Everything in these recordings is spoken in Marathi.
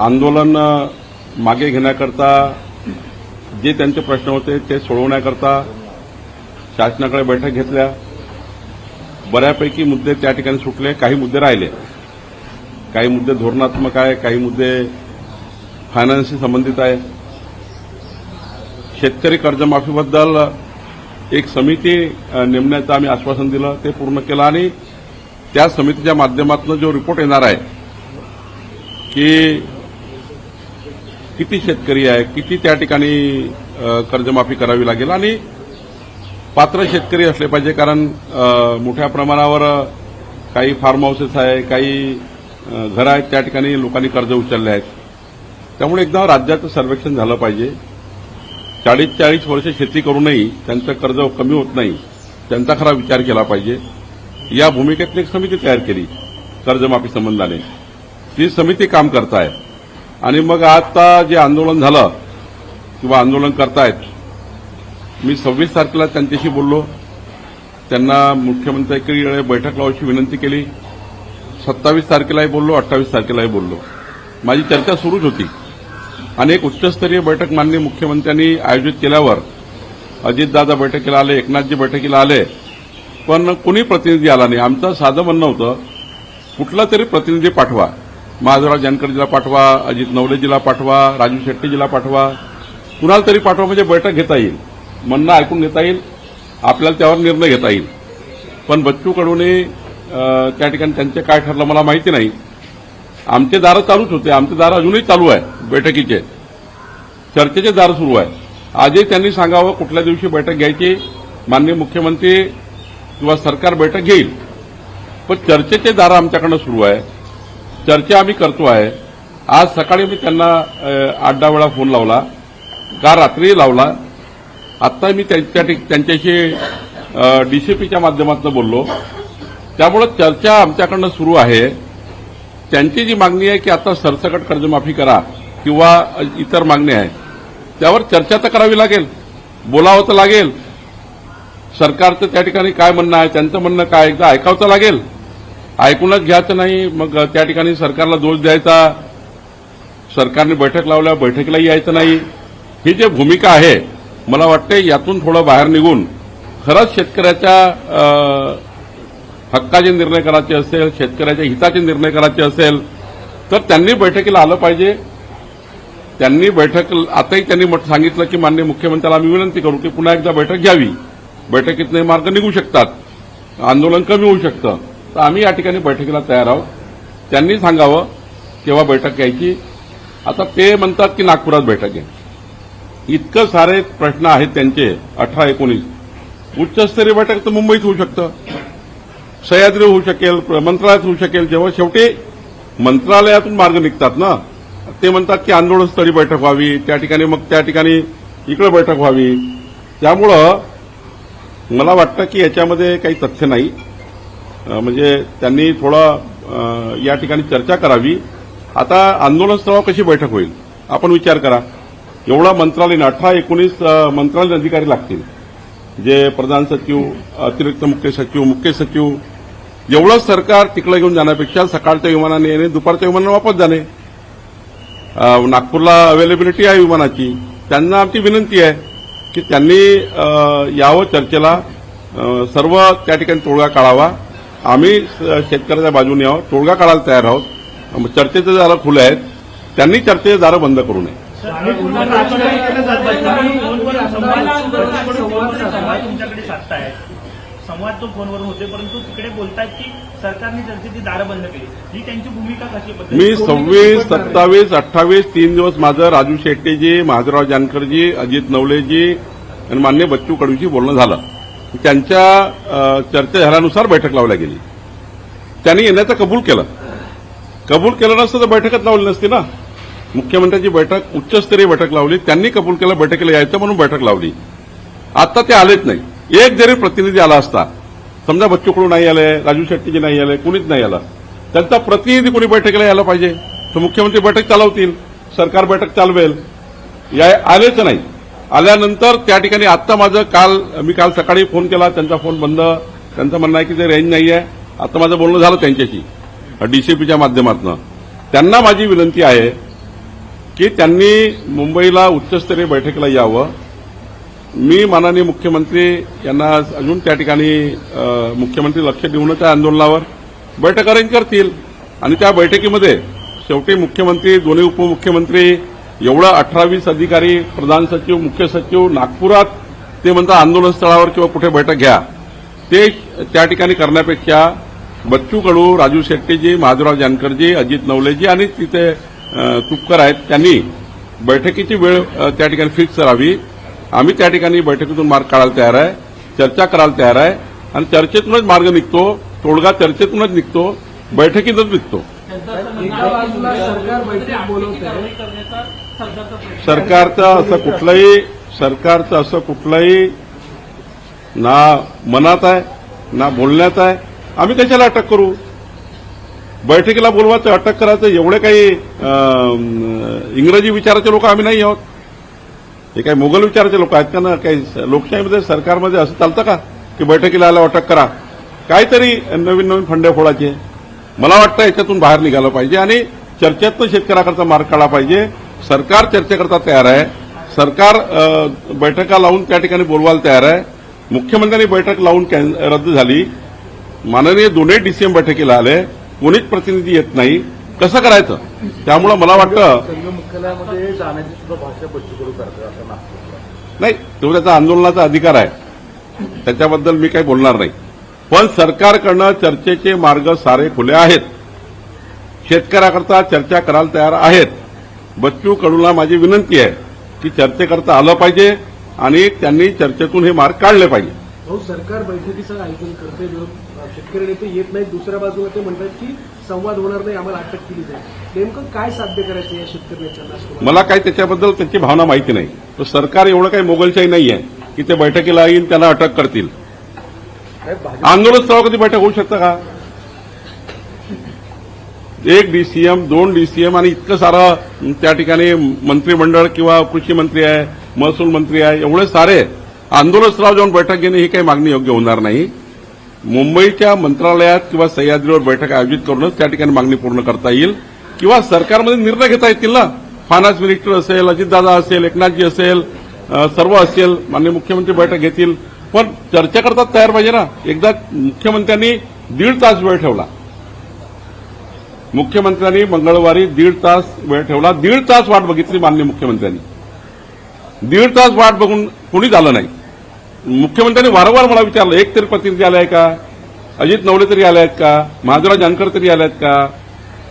आंदोलन मागे घेण्याकरता जे त्यांचे प्रश्न होते ते सोडवण्याकरता शासनाकडे बैठक घेतल्या. बऱ्यापैकी मुद्दे त्या ठिकाणी सुटले काही मुद्दे राहिले. काही मुद्दे धोरणात्मक आहे काही मुद्दे फायनान्सशी संबंधित आहे. शेतकरी कर्जमाफीबद्दल एक समिती नेमण्याचं आम्ही आश्वासन दिलं ते पूर्ण केलं आणि त्या समितीच्या माध्यमातून जो रिपोर्ट येणार आहे की किती शेतकरी आहे किती त्या ठिकाणी कर्जमाफी करावी लागेल? आणि पात्र शेतकरी असले पाहिजे कारण मोठ्या प्रमाणावर काही फार्म हाऊसेस आहे काही घरं आहेत त्या ठिकाणी लोकांनी कर्ज उचलले आहेत. त्यामुळे एकदा राज्याचं सर्वेक्षण झालं पाहिजे. चाळीस चाळीस वर्ष शेती करूनही त्यांचं कर्ज कमी होत नाही त्यांचा खरा विचार केला पाहिजे. या भूमिकेतली एक समिती तयार केली कर्जमाफी संबंधाने. ती समिती काम करताय. आणि मग आता जे आंदोलन झालं किंवा आंदोलन करतायत मी सव्वीस तारखेला त्यांच्याशी बोललो. त्यांना मुख्यमंत्र्यांकडे बैठक लावायची विनंती केली. सत्तावीस तारखेलाही बोललो अठ्ठावीस तारखेलाही बोललो. माझी चर्चा सुरूच होती. आणि एक उच्चस्तरीय बैठक माननीय मुख्यमंत्र्यांनी आयोजित केल्यावर अजितदादा बैठकीला आले एकनाथजी बैठकीला आले पण कुणी प्रतिनिधी आला नाही. आमचं साधं म्हणणं होतं कुठला तरी प्रतिनिधी पाठवा. महादेवराव जानकरजीला पाठवा अजित नवलेजीला पाठवा राजू शेट्टीजीला पाठवा. कुणाला तरी पाठवा म्हणजे बैठक घेता येईल. म्हणणं ऐकून घेता येईल. आपल्याला त्यावर निर्णय घेता येईल. पण बच्चू कडूने त्या ठिकाणी त्यांचे काय ठरलं मला माहिती नाही. आमचे दारं चालूच होते. आमचे दारं अजूनही चालू आहे बैठकीचे. चर्चेचे दार सुरू आहे. आजही त्यांनी सांगावं कुठल्या दिवशी बैठक घ्यायची माननीय मुख्यमंत्री किंवा सरकार बैठक घेईल. पण चर्चेचे दारं आमच्याकडनं सुरू आहे. चर्चा आम्ही करतो आहे. आज सकाळी मी त्यांना आठ दहा वेळा फोन लावला. काल रात्री लावला? आत्ता मी ठिक- त्यांच्याशी डीसीपीच्या माध्यमातून बोललो. त्यामुळं चर्चा आमच्याकडनं सुरू आहे. त्यांची जी मागणी आहे की आता सरसकट कर्जमाफी करा किंवा इतर मागणी आहे त्यावर चर्चा तर करावी लागेल. बोलावं तर लागेल. सरकारचं त्या ठिकाणी काय म्हणणं आहे त्यांचं म्हणणं काय एकदा ऐकावं तर लागेल. ऐकूनच घ्यायचं नाही. मग त्या ठिकाणी सरकारला दोष द्यायचा. सरकारने बैठक लावल्या बैठकीलाही यायचं नाही. ही जी भूमिका आहे मला वाटते यातून थोडं बाहेर निघून खरंच शेतकऱ्याच्या हक्काचे निर्णय करायचे असेल शेतकऱ्याच्या हिताचे निर्णय करायचे असेल तर त्यांनी बैठकीला आलं पाहिजे. त्यांनी बैठक आताही त्यांनी सांगितलं की माननीय मुख्यमंत्र्याला आम्ही विनंती करू की पुन्हा एकदा बैठक घ्यावी. बैठकीतले मार्ग निघू शकतात. आंदोलन कमी होऊ शकतं. तर आम्ही या ठिकाणी बैठकीला तयार आहोत. त्यांनी सांगावं केव्हा बैठक घ्यायची? आता ते म्हणतात की नागपुरात बैठक आहे. इतकं सारे प्रश्न आहेत त्यांचे अठरा एकोणीस. उच्चस्तरीय बैठक तर मुंबईत होऊ शकतं. सह्याद्री होऊ शकेल मंत्रालयात होऊ शकेल. जेव्हा शेवटी मंत्रालयातून मार्ग निघतात ना ते म्हणतात की आंदोलनस्थळी बैठक व्हावी त्या ठिकाणी मग त्या ठिकाणी इकडे बैठक व्हावी. त्यामुळं मला वाटतं की याच्यामध्ये काही तथ्य नाही. म्हणजे त्यांनी थोडं या ठिकाणी चर्चा करावी. आता आंदोलनस्थळावर कशी बैठक होईल? आपण विचार करा. एवढा मंत्रालयीन अठरा एकोणीस मंत्रालयीन अधिकारी लागतील. जे प्रधान सचिव अतिरिक्त मुख्य सचिव मुख्य सचिव एवढं सरकार तिकडे घेऊन जाण्यापेक्षा सकाळच्या विमानाने येणे दुपारच्या विमानाने वापस जाणे. नागपूरला अवेलेबिलिटी आहे विमानाची. त्यांना आमची विनंती आहे की त्यांनी यावं चर्चेला सर्व त्या ठिकाणी तोडगा काढावा. आम्ही शेतकऱ्याच्या बाजूने आहोत तोडगा काढायला तयार आहोत. चर्चेचे दारं खुले आहेत त्यांनी चर्चेचे दारं बंद करू नये. संवाद तो फोनवर होते परंतु तिकडे बोलतात की सरकारने चर्चेची दारं बंद केली. ही त्यांची भूमिका कशी? मी सव्वीस सत्तावीस अठ्ठावीस तीन दिवस माझं राजू शेट्टीजी महादेवराव जानकरजी अजित नवलेजी आणि मान्य बच्चू कडूशी बोलणं झालं. त्यांच्या अ, चर्चा झाल्यानुसार बैठक लावल्या गेली. त्यांनी येण्याचं कबूल केलं. कबूल केलं नसतं तर बैठकच लावली नसती ना. मुख्यमंत्र्यांची बैठक उच्चस्तरीय बैठक लावली. त्यांनी कबूल केलं बैठकीला यायचं म्हणून बैठक लावली. आता ते आलेच नाही. एक जरी प्रतिनिधी आला असता समजा बच्चू कडू नाही आले राजू शेट्टीजी नाही आले कुणीच नाही आलं त्यांचा प्रतिनिधी कोणी बैठकीला यायला पाहिजे? तर मुख्यमंत्री बैठक चालवतील सरकार बैठक चालवेल. या आलेच नाही. आल्यानंतर त्या ठिकाणी आत्ता माझं काल मी काल सकाळी फोन केला त्यांचा फोन बंद. त्यांचं म्हणणं आहे की ते रेंज नाही आहे आता माझं बोलणं झालं त्यांच्याशी डीसीपीच्या माध्यमातून. त्यांना माझी विनंती आहे की त्यांनी मुंबईला उच्चस्तरीय बैठकीला यावं. मी माननीय मुख्यमंत्री यांना अजून त्या ठिकाणी मुख्यमंत्री लक्ष देऊन त्या आंदोलनावर बैठक अरेंज करतील. आणि त्या बैठकीमध्ये शेवटी मुख्यमंत्री दोन्ही उपमुख्यमंत्री एवढं अठरा वीस अधिकारी प्रधान सचिव मुख्य सचिव नागपुरात ते म्हणतात आंदोलन स्थळावर किंवा कुठे बैठक घ्या. ते त्या ठिकाणी करण्यापेक्षा बच्चू कडू राजू शेट्टीजी महादेवराव जानकरजी अजित नवलेजी आणि तिथे तुपकर आहेत त्यांनी बैठकीची वेळ त्या ठिकाणी फिक्स करावी. आम्ही त्या ठिकाणी बैठकीतून मार्ग काढायला तयार आहे चर्चा करायला तयार आहे आणि चर्चेतूनच मार्ग निघतो तोडगा चर्चेतूनच निघतो बैठकीतच निघतो. सरकारचं असं कुठलंही सरकारचं असं कुठलंही ना मनात आहे ना बोलण्यात आहे. आम्ही कशाला अटक करू? बैठकीला बोलवायचं अटक करायचं एवढे काही इंग्रजी विचाराचे लोक आम्ही नाही आहोत. हे काही मुघल विचाराचे लोक आहेत का ना? काही लोकशाहीमध्ये सरकारमध्ये असं चालतं का? की बैठकीला आल्यावर अटक करा. काहीतरी नवीन नवीन फंडे फोडायचे मला वाटतं याच्यातून बाहेर निघालं पाहिजे आणि चर्चेतनं शेतकऱ्याकरता मार्ग काढला पाहिजे. सरकार चर्चेकरता तयार आहे. सरकार बैठका लावून त्या ठिकाणी बोलवायला तयार आहे. मुख्यमंत्र्यांनी बैठक लावून रद्द झाली. माननीय दोन्ही डीसीएम बैठकीला आले. कोणीच प्रतिनिधी येत नाही. कसं करायचं? त्यामुळं मला वाटतं संघ मुख्यालयामध्ये जाण्याची सुद्धा भाषा बच्चू कडू करतात असं नागपूरला. नाही तो त्याचा आंदोलनाचा अधिकार आहे. त्याच्याबद्दल मी काही बोलणार नाही. पण सरकारकडनं चर्चेचे मार्ग सारे खुले आहेत. शेतकऱ्याकरता चर्चा करायला तयार आहेत. बच्चू कडूला माझी विनंती आहे की चर्चेकरता आलं पाहिजे आणि त्यांनी चर्चेतून हे मार्ग काढले पाहिजे. भाऊ सरकार बैठकीचं आयोजन करते. शेतकरी नेते येत नाहीत दुसऱ्या बाजूला ते म्हणतात की संवाद होणार नाही आम्हाला अटक केली जाईल. नेमकं काय साध्य करायचं या शेतकरी नेत्यांना मला काही त्याच्याबद्दल त्याची भावना माहिती नाही. तर सरकार एवढं काही मोगलशाही नाही आहे की ते बैठकीला येईल त्यांना अटक करतील. आंदोलन स्थळावर कधी बैठक होऊ शकतं का? एक डीसीएम दोन डीसीएम आणि इतकं सारं त्या ठिकाणी मंत्रिमंडळ किंवा कृषी मंत्री आहे महसूल मंत्री आहे एवढे सारे आंदोलन जाऊन बैठक घेणे ही काही मागणी योग्य होणार नाही. मुंबईच्या मंत्रालयात किंवा सह्याद्रीवर बैठक आयोजित करूनच त्या ठिकाणी मागणी पूर्ण करता येईल. किंवा सरकारमध्ये निर्णय घेता येतील ना? फायनान्स मिनिस्टर असेल अजितदादा असेल एकनाथजी असेल सर्व असेल माननीय मुख्यमंत्री बैठक घेतील. पण चर्चा करतात तयार पाहिजे ना? एकदा मुख्यमंत्र्यांनी दीड तास वेळ ठेवला. मुख्यमंत्र्यांनी मंगळवारी दीड तास वेळ ठेवला. दीड तास वाट बघितली माननीय मुख्यमंत्र्यांनी. दीड तास वाट बघून कोणीच आलं नाही. मुख्यमंत्र्यांनी वारंवार मला विचारलं एक तरी प्रतिनिधी आलाय का? अजित नवले तरी आले आहेत का? महादेवराव जानकर तरी आले आहेत का?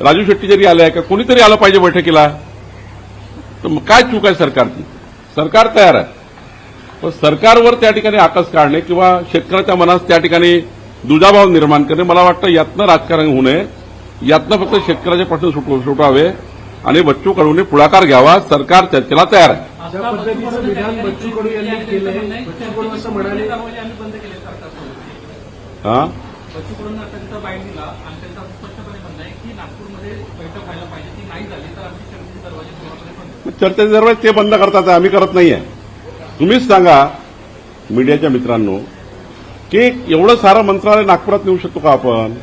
राजू शेट्टी जरी आले आहे का? कोणीतरी आलं पाहिजे बैठकीला? तर काय चूक आहे सरकारची? सरकार तयार आहे. पण सरकारवर त्या ठिकाणी आकस काढणे किंवा शेतकऱ्याच्या मनात त्या ठिकाणी दुजाभाव निर्माण करणे मला वाटतं यातनं राजकारण होऊ नये. यातनं फक्त शेतकऱ्याचे प्रश्न सुटव- सुटावे आणि बच्चू कडूने पुढाकार घ्यावा. सरकार चर्चेला तयार आहे. ज्या पद्धतीचं विधान बच्चू कडू यांनी केलंय. बच्चू कडू असं म्हणाले हा? बच्चूकडून आता तिथं बाईट दिला आणि त्यांचा स्पष्टपणे म्हणणं आहे की नागपूरमध्ये बैठक व्हायला पाहिजे. ती नाही झाली तर आमची चर्चेचे दरवाजे पूर्णपणे बंद मग चर्चेचे दरवाजे ते बंद करतात आम्ही करत नाहीये. तुम्हीच सांगा मीडियाच्या मित्रांनो की एवढं सारं मंत्रालय नागपुरात नेऊ शकतो का आपण?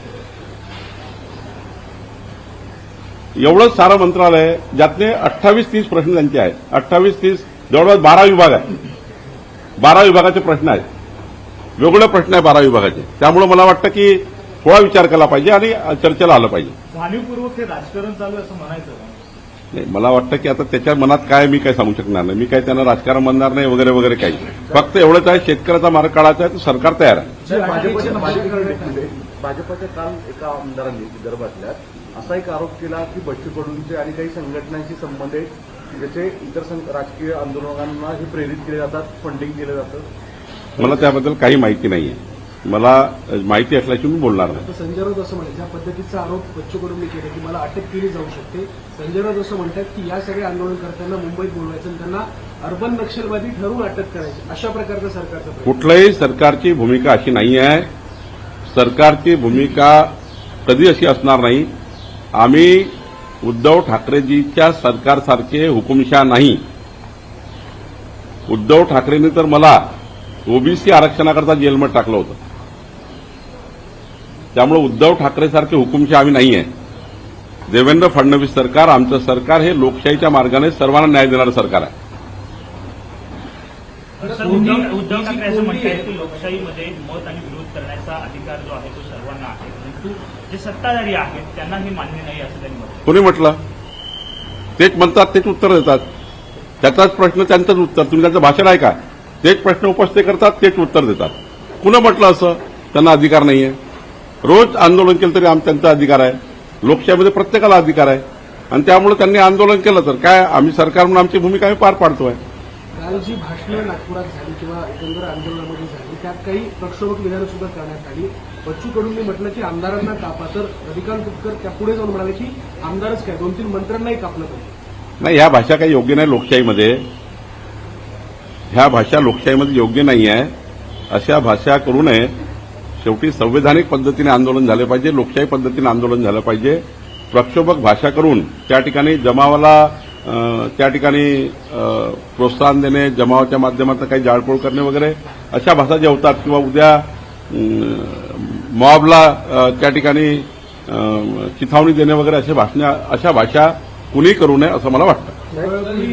एवढं सारं मंत्रालय ज्यातले अठ्ठावीस तीस प्रश्न त्यांचे आहेत. अठ्ठावीस तीस जवळपास बारा विभाग आहे बारा विभागाचे प्रश्न आहेत. वेगवेगळे प्रश्न आहे बारा विभागाचे. त्यामुळे मला वाटतं की थोडा विचार केला पाहिजे आणि चर्चेला आलं पाहिजे. जाणीवपूर्वक हे राजकारण चालू असं म्हणायचं? नाही मला वाटतं की आता त्याच्या मनात काय मी काय सांगू शकणार नाही. मी काय त्यांना राजकारण म्हणणार नाही वगैरे वगैरे काही फक्त एवढंच आहे शेतकऱ्याचा मार्ग काढायचा आहे तर सरकार तयार आहे. भाजपच्या काल एका आमदारांनी विदर्भातल्या असा एक आरोप केला की बच्चू कडूंचे आणि काही संघटनांशी संबंध आहेत ज्याचे इतर राजकीय आंदोलकांना हे प्रेरित केले जातात फंडिंग केलं जातं. मला त्याबद्दल काही माहिती नाही आहे मला माहिती असल्याची मी बोलणार नाही. तर संजय राऊत असं म्हणतात ज्या पद्धतीचा आरोप बच्चू कडूंनी केला की मला अटक केली जाऊ शकते. संजय राऊत असं म्हणतात की या सगळ्या आंदोलनकर्त्यांना मुंबईत बोलवायचं आणि त्यांना अर्बन नक्षलवादी ठरवून अटक करायची. अशा प्रकारचं सरकारचं कुठल्याही सरकारची भूमिका अशी नाही आहे सरकारची भूमिका कधी अशी असणार नाही. आम्ही उद्धव ठाकरेजीच्या सरकारसारखे हुकुमशा नाही. उद्धव ठाकरेंनी तर मला ओबीसी आरक्षणाकरता जेलमध्ये टाकलं होतं. त्यामुळे उद्धव ठाकरेसारखे हुकुमशा आम्ही नाही आहे देवेंद्र फडणवीस सरकार आमचं सरकार हे लोकशाहीच्या मार्गाने सर्वांना न्याय देणारं सरकार आहे. उद्धव ठाकरे असं म्हणतायत की लोकशाहीमध्ये मत आणि विरोध करण्याचा अधिकार जो आहे तो जे सत्ताधारी आहेत त्यांना हे मान्य नाही असं त्यांनी म्हटलं. कोणी म्हटलं? तेच म्हणतात तेच उत्तर देतात. त्याचाच प्रश्न त्यांचंच उत्तर. तुम्ही त्यांचं भाषण आहे का तेच प्रश्न उपस्थित करतात तेच उत्तर देतात. कुणं म्हटलं असं? त्यांना अधिकार नाहीये. रोज आंदोलन केलं तरी आम त्यांचा अधिकार आहे. लोकशाहीमध्ये प्रत्येकाला अधिकार आहे. आणि त्यामुळे त्यांनी आंदोलन केलं तर काय? आम्ही सरकार म्हणून आमची भूमिका आम्ही पार पाडतोय. काल जी भाषणं नागपुरात झाली किंवा एकंदर आंदोलनामध्ये झाली त्यात काही प्रक्षोभक विधानं सुद्धा करण्यात आली. बच्चू कडूंनी म्हटलं की आमदारांना कापा. तर रविकांत तुपकर त्यापुढे जाऊन म्हणाले की आमदारच काय? दोन तीन मंत्र्यांनाही कापलं पाहिजे. नाही ह्या भाषा काही योग्य नाही लोकशाहीमध्ये. ह्या भाषा लोकशाहीमध्ये योग्य नाही आहे अशा भाषा करू नये. शेवटी संवैधानिक पद्धतीने आंदोलन झाले पाहिजे लोकशाही पद्धतीने आंदोलन झालं पाहिजे. प्रक्षोभक भाषा करून त्या ठिकाणी जमावाला त्या ठिकाणी प्रोत्साहन देणे जमावाच्या माध्यमातून काही जाळपोळ करणे वगैरे अशा भाषा ज्या होतात किंवा उद्या मॉबला त्या ठिकाणी चिथावणी देणे वगैरे अशा भाषणं अशा भाषा कुणी करू नये असं मला वाटतं.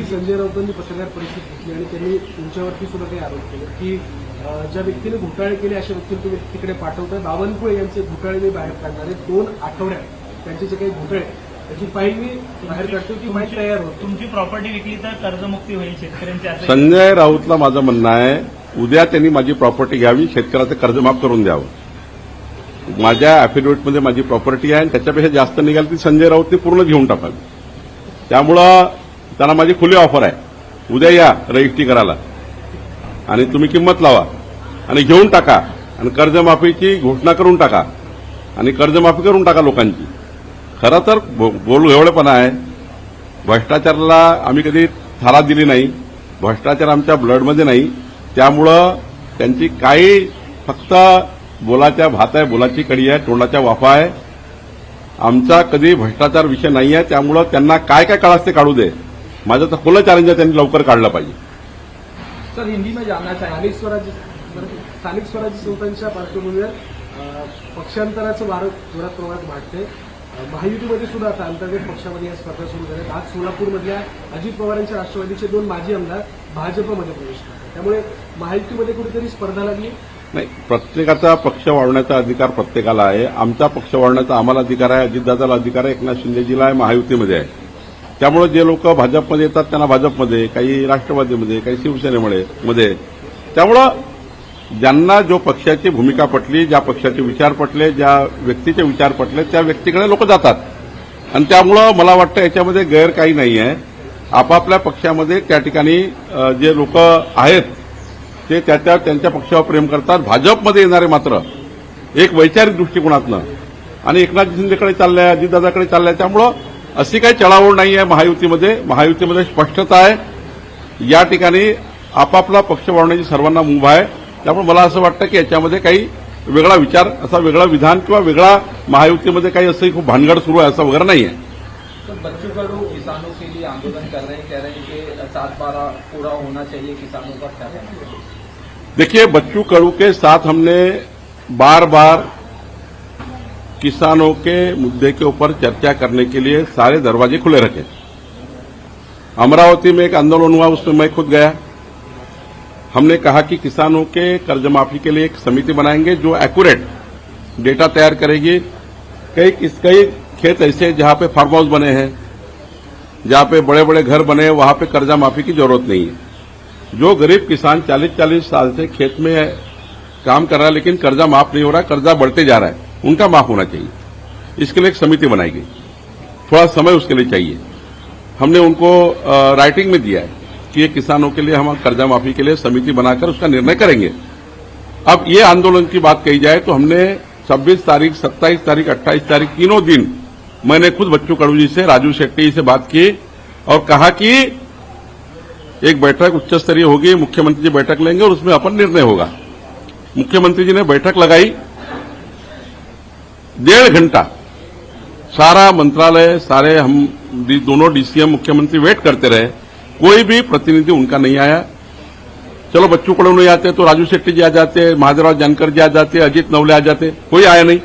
संजय राऊतांनी पत्रकार परिषद घेतली आणि त्यांनी तुमच्यावरती सुद्धा काही आरोप केले की ज्या व्यक्तीने घोटाळे केले अशा व्यक्तीला तुम्ही तिकडे पाठवताय. बावनकुळे यांचे घोटाळे मी बाहेर काढणार आहे. दोन आठवड्यात त्यांचे जे काही घोटाळे आहेत, त्याची फाईल मी बाहेर काढतो ती फाईल तयार होतो. तुमची प्रॉपर्टी विकली तर कर्जमुक्ती होईल शेतकऱ्यांची असं संजय राऊतला माझं म्हणणं आहे उद्या त्यांनी माझी प्रॉपर्टी घ्यावी शेतकऱ्याचं कर्ज माफ करून द्यावं. माझ्या अॅफिडेव्हिटमध्ये माझी प्रॉपर्टी आहे आणि त्याच्यापेक्षा जास्त निघाल ती संजय राऊतने पूर्ण घेऊन टाकावी त्यामुळं त्यांना माझी खुली ऑफर आहे. उद्या या रजिस्ट्री करायला आणि तुम्ही किंमत लावा. आणि घेऊन टाका. आणि कर्जमाफीची घोषणा करून टाका. आणि कर्जमाफी करून टाका लोकांची. खरं तर बो- बोल एवढेपणा आहे. भ्रष्टाचाराला आम्ही कधी थारा दिली नाही. भ्रष्टाचार आमच्या ब्लडमध्ये नाही. त्यामुळं त्यांची काही फक्त बोलाच्या भात आहे बोलाची कडी आहे तोंडाच्या वाफा आहे. आमचा कधी भ्रष्टाचार विषय नाही आहे त्यामुळं त्यांना काय काय कळास ते काढू दे. माझं तर खुलं चॅलेंज आहे त्यांनी लवकर काढलं पाहिजे. सर हिंदी में जानना स्थानिक स्वराज्य स्थानिक स्वराज्य संस्थांच्या पार्श्वभूमीवर पक्षांतराचं भारत जोरात प्रमाणात वाढते महायुतीमध्ये सुद्धा आता अंतर्गत पक्षामध्ये या स्पर्धा सुरू झाल्या आज सोलापूरमधल्या अजित पवार यांच्या राष्ट्रवादीचे दोन माजी आमदार भाजपमध्ये प्रवेश करतात. त्यामुळे महायुतीमध्ये कुठेतरी स्पर्धा लागली. नाही प्रत्येकाचा पक्ष वाढवण्याचा अधिकार प्रत्येकाला आहे. आमचा पक्ष वाढवण्याचा आम्हाला अधिकार आहे अजितदादाला अधिकार आहे एकनाथ शिंदेजीला आहे महायुतीमध्ये आहे. त्यामुळे जे लोक भाजपमध्ये येतात त्यांना भाजपमध्ये काही राष्ट्रवादीमध्ये काही शिवसेनेमध्ये मध्ये. त्यामुळं ज्यांना जो पक्षाची भूमिका पटली ज्या पक्षाचे विचार पटले ज्या व्यक्तीचे विचार पटले त्या व्यक्तीकडे लोक जातात. आणि त्यामुळं मला वाटतं याच्यामध्ये गैर काही नाही आहे आपापल्या पक्षामध्ये त्या ठिकाणी जे लोक आहेत ते त्या त्या त्यांच्या पक्षावर प्रेम करतात. भाजपमध्ये येणारे मात्र एक वैचारिक दृष्टिकोनातनं आणि एकनाथ शिंदेकडे चाललंय अजितदादाकडे चाललंय त्यामुळं अशी काही चळावळ नाही आहे महायुतीमध्ये. महायुतीमध्ये स्पष्टता आहे. या ठिकाणी आपापला पक्ष वाढवण्याची सर्वांना मुभा आहे. त्यामुळे मला असं वाटतं की याच्यामध्ये काही वेगळा विचार असा वेगळा विधान किंवा वेगळा महायुतीमध्ये काही असं खूप भानगड सुरू आहे असं वगैरे नाही आहे बच्चू कडू किसानों के लिए आंदोलन कर रहे हैं कह रहे हैं सात बारह पूरा होना चाहिए किसानों का क्या देखिए, बच्चू कड़ू के साथ हमने बार बार किसानों के मुद्दे के ऊपर चर्चा करने के लिए सारे दरवाजे खुले रखे। अमरावती में एक आंदोलन हुआ, उसमें मैं खुद गया। हमने कहा कि किसानों के कर्ज माफ़ी के लिए एक समिति बनाएँगे जो एक्यूरेट डेटा तैयार करेगी। कई कई खेत ऐसे जहाँ पे फार्म हाउस बने हैं। जहाँ पे बड़े बड़े घर बने हैं वहाँ पे कर्जा माफ़ी की ज़रूरत नहीं है। जो गरीब किसान 40-40 साल से खेत में काम कर रहा है, लेकिन कर्जा माफ़ नहीं हो रहा, कर्जा बढ़ते जा रहा है, उनका माफ़ होना चाहिए। इसके लिए एक समिति बनाई गई। थोड़ा समय उसके लिए चाहिए। हमने उनको राइटिंग में दिया है कि ये किसानों के लिए, हम कर्जा माफ़ी के लिए समिति बनाकर उसका निर्णय करेंगे। अब ये आंदोलन की बात कही जाए तो हमने 26 तारीख 27 तारीख 28 तारीख, तीनों दिन मैंने खुद बच्चू कड़ू जी से, राजू शेट्टी जी से बात की और कहा कि एक बैठक उच्च स्तरीय होगी, मुख्यमंत्री जी बैठक लेंगे और उसमें अपन निर्णय होगा। मुख्यमंत्री जी ने बैठक लगाई। डेढ़ घंटा। सारा मंत्रालय, सारे हम दोनों डीसीएम मुख्यमंत्री वेट करते रहे। कोई भी प्रतिनिधि उनका नहीं आया। चलो बच्चू कड़ू नहीं आते तो राजू शेट्टी जी आ जाते, महादेवराव जानकर जी आ जाते, अजीत नवले आ जाते, कोई आया नहीं।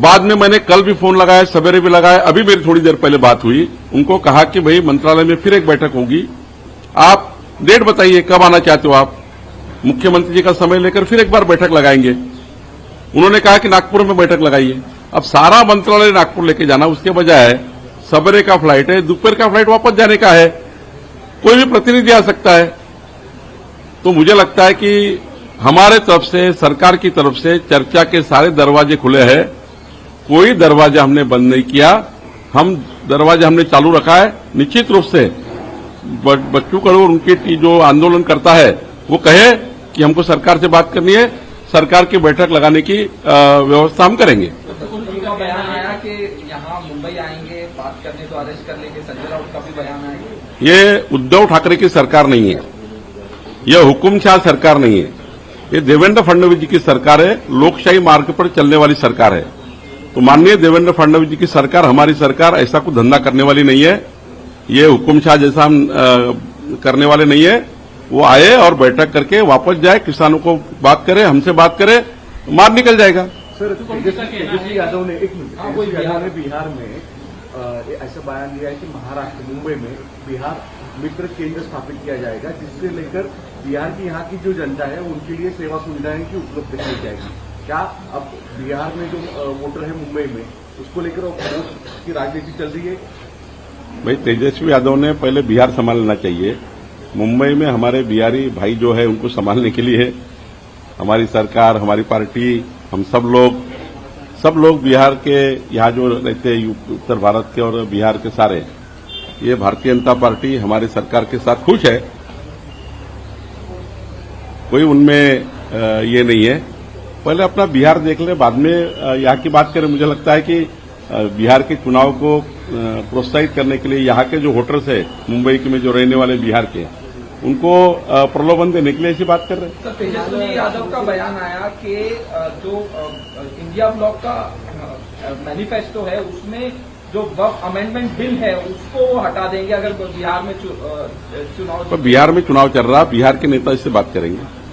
बाद में मैंने कल भी फ़ोन लगाया, सवेरे भी लगाया, अभी मेरी थोड़ी देर पहले बात हुई। उनको कहा कि भाई, मंत्रालय में फिर एक बैठक होगी। आप डेट बताइए, कब आना चाहते हो आप? मुख्यमंत्री जी का समय लेकर फिर एक बार बैठक लगाएँगे। उन्होंने कहा कि नागपुर में बैठक लगाइए। अब सारा मंत्रालय नागपुर लेके जाना, उसके बजाय सवेरे का फ़्लाइट है, दोपहर का फ़्लाइट वापस जाने का है। कोई भी प्रतिनिधि आ सकता है। तो मुझे लगता है कि हमारे तरफ़ से, सरकार की तरफ़ से चर्चा के सारे दरवाजे खुले हैं। कोई दरवाज़ा हमने बंद नहीं किया। हम दरवाज़ा हमने चालू रखा है निश्चित रूप से। बच्चू और उनके जो आंदोलन करता है वो कहे कि हमको सरकार से बात करनी है सरकार की बैठक लगाने की व्यवस्था हम करेंगे। उनका बयान आया कि यहाँ मुंबई आएँगे बात करने तो अरेस्ट कर लेंगे संजय राउत का भी बयान आया ये उद्धव ठाकरे की सरकार नहीं है। यह हुकुमशाह सरकार नहीं है। ये देवेंद्र फडणवीस जी की सरकार है लोकशाही मार्ग पर चलने वाली सरकार है। तो माननीय देवेंद्र फडणवीस जी की सरकार हमारी सरकार ऐसा कुछ धंधा करने वाली नहीं है। ये हुकुमशाह जैसा हम करने वाले नहीं है। वो आए और बैठक करके वापस जाए किसानों को बात करे हमसे बात करे मार निकल जाएगा। सर तो तेजस्वी तेजस्वी है? यादव ने एक मिनट हाँ, यादव बिहार- ने बिहार में ऐसा बयान दिया है कि महाराष्ट्र मुंबई में बिहार मित्र केंद्र स्थापित किया जाएगा जिससे लेकर बिहार की यहाँ की जो जनता है उनके लिए सेवा सुविधाएँ की उपलब्ध कराई जाएगी। क्या अब बिहार में जो वोटर है मुंबई में, उसको लेकर की राजनीति चल रही है? भाई, तेजस्वी यादव ने पहले बिहार संभालना चाहिए। मुंबई में हमारे बिहारी भाई जो है, उनको संभालने के लिए हमारी सरकार, हमारी पार्टी, हम सब लोग सब लोग बिहार के यहाँ जो रहते हैं उत्तर भारत के और बिहार के सारे, ये भारतीय जनता पार्टी हमारी सरकार के साथ खुश है। कोई उनमें ये नहीं है। पहले अपना बिहार देख ले बाद में यहाँ की बात करें मुझे लगता है कि बिहार के चुनाव को प्रोत्साहित करने के लिए यहाँ के जो वोटर्स है मुंबई के में जो रहने वाले बिहार के उनको प्रलोभन देने के लिए ऐसी बात कर रहे हैं। सर तेजस्वी यादव का बयान आया कि जो इंडिया ब्लॉक का मैनिफेस्टो है उसमें जो वफ अमेंडमेंट बिल है उसको हटा देंगे अगर बिहार में चुनाव बिहार में चुनाव चल रहा बिहार के नेता इससे बात करेंगे।